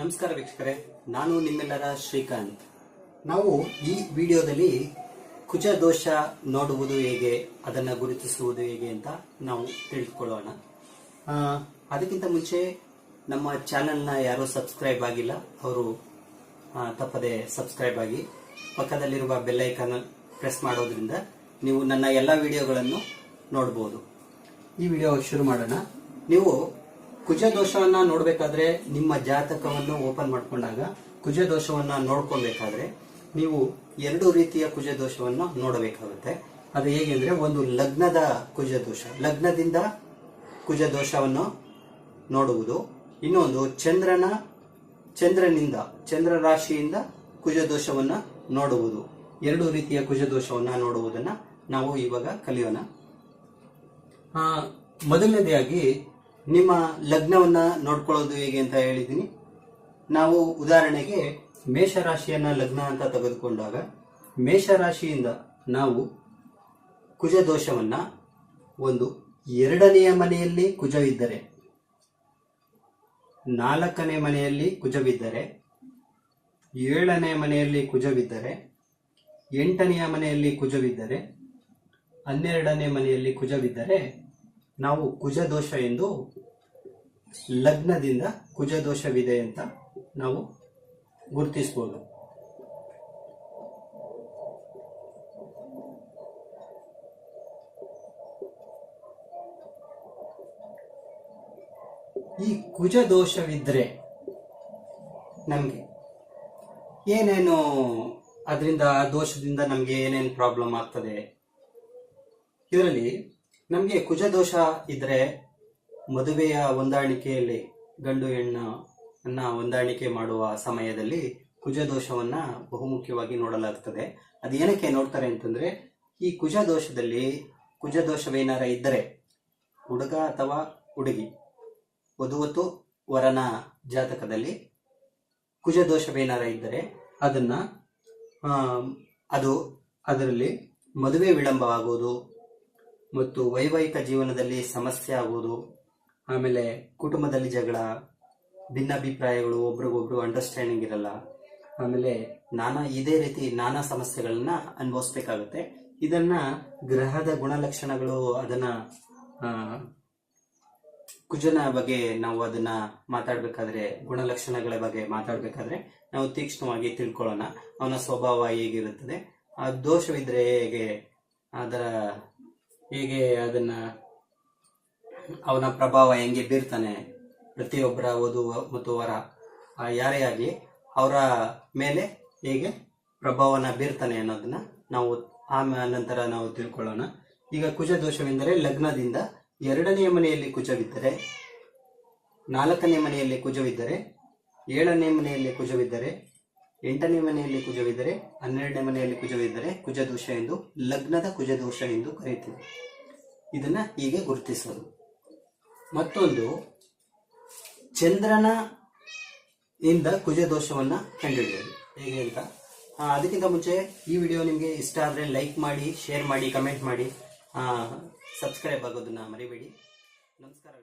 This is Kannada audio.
ನಮಸ್ಕಾರ ವೀಕ್ಷಕರೇ, ನಾನು ನಿಮ್ಮೆಲ್ಲರ ಶ್ರೀಕಾಂತ್. ನಾವು ಈ ವಿಡಿಯೋದಲ್ಲಿ ಕುಜ ದೋಷ ನೋಡುವುದು ಹೇಗೆ, ಅದನ್ನ ಗುರುತಿಸುವುದು ಹೇಗೆ ಅಂತ ನಾವು ತಿಳಿದುಕೊಳ್ಳೋಣ. ಅದಕ್ಕಿಂತ ಮುಂಚೆ ನಮ್ಮ ಚಾನೆಲ್ನ ಯಾರು ಸಬ್ಸ್ಕ್ರೈಬ್ ಆಗಿಲ್ಲ, ಅವರು ತಪ್ಪದೆ ಸಬ್ಸ್ಕ್ರೈಬ್ ಆಗಿ ಪಕ್ಕದಲ್ಲಿರುವ ಬೆಲ್ ಐಕಾನ್ ಪ್ರೆಸ್ ಮಾಡೋದ್ರಿಂದ ನೀವು ನನ್ನ ಎಲ್ಲ ವಿಡಿಯೋಗಳನ್ನು ನೋಡಬಹುದು ಈ ವಿಡಿಯೋ ಶುರು ಮಾಡೋಣ. ನೀವು ಕುಜ ದೋಷವನ್ನ ನೋಡಬೇಕಾದ್ರೆ ನಿಮ್ಮ ಜಾತಕವನ್ನು ಓಪನ್ ಮಾಡ್ಕೊಂಡಾಗ ಕುಜ ದೋಷವನ್ನ ನೋಡ್ಕೊಬೇಕಾದ್ರೆ ನೀವು ಎರಡು ರೀತಿಯ ಕುಜ ದೋಷವನ್ನ ನೋಡಬೇಕಾಗುತ್ತೆ. ಅದು ಹೇಗೆ ಅಂದ್ರೆ ಒಂದು ಲಗ್ನದ ಕುಜ ದೋಷ ಲಗ್ನದಿಂದ ಕುಜ ದೋಷವನ್ನು ನೋಡುವುದು. ಇನ್ನೊಂದು ಚಂದ್ರನ, ಚಂದ್ರನಿಂದ, ಚಂದ್ರ ರಾಶಿಯಿಂದ ಕುಜ ದೋಷವನ್ನ ನೋಡುವುದು. ಎರಡು ರೀತಿಯ ಕುಜ ದೋಷವನ್ನ ನೋಡುವುದನ್ನ ನಾವು ಇವಾಗ ಕಲಿಯೋಣ. ಮೊದಲನೇದಾಗಿ ನಿಮ್ಮ ಲಗ್ನವನ್ನ ನೋಡ್ಕೊಳ್ಳೋದು ಹೇಗೆ ಅಂತ ಹೇಳಿದ್ದೀನಿ. ನಾವು ಉದಾಹರಣೆಗೆ ಮೇಷರಾಶಿಯನ್ನ ಲಗ್ನ ಅಂತ ತೆಗೆದುಕೊಂಡಾಗ ಮೇಷರಾಶಿಯಿಂದ ನಾವು ಕುಜ ದೋಷವನ್ನ ಒಂದು ಎರಡನೆಯ ಮನೆಯಲ್ಲಿ ಕುಜವಿದ್ದರೆ, ನಾಲ್ಕನೇ ಮನೆಯಲ್ಲಿ ಕುಜವಿದ್ದರೆ, ಏಳನೇ ಮನೆಯಲ್ಲಿ ಕುಜವಿದ್ದರೆ, ಎಂಟನೆಯ ಮನೆಯಲ್ಲಿ ಕುಜವಿದ್ದರೆ, ಹನ್ನೆರಡನೇ ಮನೆಯಲ್ಲಿ ಕುಜವಿದ್ದರೆ ನಾವು ಕುಜದೋಷ ಎಂದು ಲಗ್ನದಿಂದ ಕುಜದೋಷವಿದೆ ಅಂತ ನಾವು ಗುರುತಿಸಬಹುದು ಈ ಕುಜ ದೋಷವಿದ್ರೆ ನಮಗೆ ಏನೇನು ಅದರಿಂದ ದೋಷದಿಂದ ನಮಗೆ ಏನೇನು ಪ್ರಾಬ್ಲಮ್ ಆಗ್ತದೆ? ಇದರಲ್ಲಿ ನಮಗೆ ಕುಜದೋಷ ಇದ್ರೆ ಮದುವೆಯ ಹೊಂದಾಣಿಕೆಯಲ್ಲಿ ಗಂಡು ಹೆಣ್ಣು ಅನ್ನ ಹೊಂದಾಣಿಕೆ ಮಾಡುವ ಸಮಯದಲ್ಲಿ ಕುಜದೋಷವನ್ನ ಬಹುಮುಖ್ಯವಾಗಿ ನೋಡಲಾಗ್ತದೆ. ಅದು ಏನಕ್ಕೆ ನೋಡ್ತಾರೆ ಅಂತಂದ್ರೆ, ಈ ಕುಜದೋಷದಲ್ಲಿ ಕುಜದೋಷವೇನಾರ ಇದ್ದರೆ, ಹುಡುಗ ಅಥವಾ ಹುಡುಗಿ, ವಧುವತ್ತು ವರನ ಜಾತಕದಲ್ಲಿ ಕುಜದೋಷವೇನಾರ ಇದ್ದರೆ ಅದನ್ನ ಅದು ಅದರಲ್ಲಿ ಮದುವೆ ವಿಳಂಬವಾಗುವುದು ಮತ್ತು ವೈವಾಹಿಕ ಜೀವನದಲ್ಲಿ ಸಮಸ್ಯೆ ಆಗುವುದು, ಆಮೇಲೆ ಕುಟುಂಬದಲ್ಲಿ ಜಗಳ, ಭಿನ್ನಾಭಿಪ್ರಾಯಗಳು, ಒಬ್ರಿಗೊಬ್ರು ಅಂಡರ್ಸ್ಟ್ಯಾಂಡಿಂಗ್ ಇರಲ್ಲ, ಆಮೇಲೆ ನಾನಾ ಇದೇ ರೀತಿ ನಾನಾ ಸಮಸ್ಯೆಗಳನ್ನ ಅನುಭವಿಸ್ಬೇಕಾಗುತ್ತೆ. ಇದನ್ನ ಗ್ರಹದ ಗುಣಲಕ್ಷಣಗಳು ಅದನ್ನ ಕುಜನ ಬಗ್ಗೆ ನಾವು ಅದನ್ನ ಮಾತಾಡ್ಬೇಕಾದ್ರೆ, ಗುಣಲಕ್ಷಣಗಳ ಬಗ್ಗೆ ಮಾತಾಡ್ಬೇಕಾದ್ರೆ ನಾವು ತೀಕ್ಷ್ಣವಾಗಿ ತಿಳ್ಕೊಳ್ಳೋಣ. ಅವನ ಸ್ವಭಾವ ಹೇಗಿರುತ್ತದೆ, ಆ ದೋಷವಿದ್ರೆ ಹೇಗೆ, ಅದರ ಹೇಗೆ ಅದನ್ನ ಅವನ ಪ್ರಭಾವ ಹೆಂಗೆ ಬೀರ್ತಾನೆ, ಪ್ರತಿಯೊಬ್ಬರ ವಧು ಮತ್ತು ವರ ಯಾರೇ ಆಗಲಿ ಅವರ ಮೇಲೆ ಹೇಗೆ ಪ್ರಭಾವನ ಬೀರ್ತಾನೆ ಅನ್ನೋದನ್ನ ನಾವು ಆ ನಂತರ ನಾವು ತಿಳ್ಕೊಳ್ಳೋಣ. ಈಗ ಕುಜ ದೋಷವೆಂದರೆ ಲಗ್ನದಿಂದ ಎರಡನೆಯ ಮನೆಯಲ್ಲಿ ಕುಜವಿದ್ದರೆ, ನಾಲ್ಕನೇ ಮನೆಯಲ್ಲಿ ಕುಜವಿದ್ದರೆ, ಏಳನೇ ಮನೆಯಲ್ಲಿ ಕುಜವಿದ್ದರೆ ಎಂಟನೇ ಮನೆಯಲ್ಲಿ ಕುಜವಿದ್ದರೆ, ಹನ್ನೆರಡನೇ ಮನೆಯಲ್ಲಿ ಕುಜವಿದ್ದರೆ ಕುಜದೋಷ ಎಂದು, ಲಗ್ನದ ಕುಜದೋಷ ಎಂದು ಕರೆಯುತ್ತೇವೆ ಇದನ್ನು ಹೀಗೆ ಗುರುತಿಸೋದು. ಮತ್ತೊಂದು, ಚಂದ್ರನ ಇಂದ ಕುಜದೋಷವನ್ನ ಕಂಡುಹಿಡಿಯೋದು. ಹೇಗೆ ಅಂತ? ಅದಕ್ಕಿಂತ ಮುಂಚೆ ಈ ವಿಡಿಯೋ ನಿಮಗೆ ಇಷ್ಟ ಆದರೆ ಲೈಕ್ ಮಾಡಿ, ಶೇರ್ ಮಾಡಿ, ಕಮೆಂಟ್ ಮಾಡಿ. ಸಬ್ಸ್ಕ್ರೈಬ್ ಆಗೋದನ್ನ ಮರಿಬೇಡಿ. ನಮಸ್ಕಾರ.